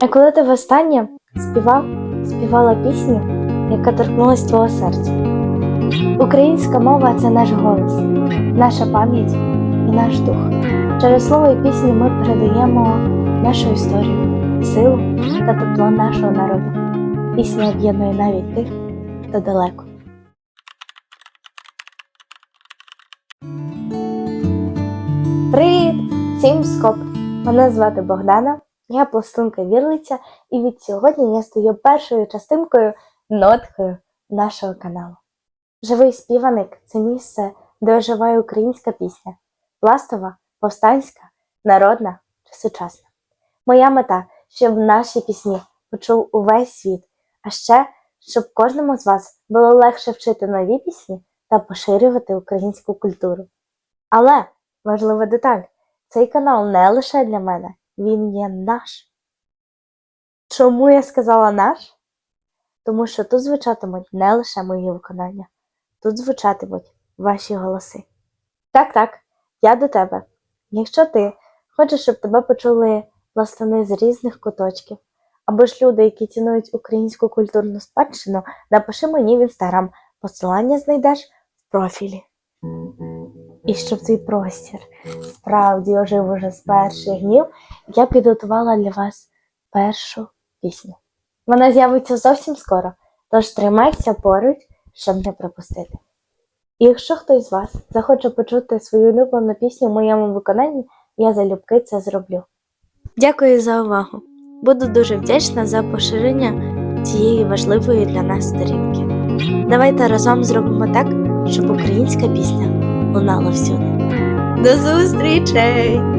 А коли ти востаннє співав, співала пісню, яка торкнулась твого серця? Українська мова це наш голос, наша пам'ять і наш дух. Через слово і пісню ми передаємо нашу історію, силу та тепло нашого народу. Пісня об'єднує навіть тих, хто далеко. Привіт! Всім скоп! Мене звати Богдана, я пластунка вірлиця, і від сьогодні я стаю першою частинкою ноткою нашого каналу. Живий співаник це місце, де оживає українська пісня, пластова, повстанська, народна чи сучасна. Моя мета, щоб наші пісні почув увесь світ, а ще щоб кожному з вас було легше вчити нові пісні та поширювати українську культуру. Але важлива деталь: цей канал не лише для мене, він є наш. Чому я сказала наш? Тому що тут звучатимуть не лише мої виконання, тут звучатимуть ваші голоси. Так, так, я до тебе. Якщо ти хочеш, щоб тебе почули пластуни з різних куточків, або ж люди, які цінують українську культурну спадщину, напиши мені в інстаграм. Посилання знайдеш в профілі. І щоб цей простір справді ожив уже з перших днів, я підготувала для вас першу пісню. Вона з'явиться зовсім скоро, тож тримайся поруч, щоб не пропустити. І якщо хтось з вас захоче почути свою улюблену пісню в моєму виконанні, я залюбки це зроблю. Дякую за увагу. Буду дуже вдячна за поширення цієї важливої для нас сторінки. Давайте разом зробимо так, щоб українська пісня лунала всюди. До зустрічей!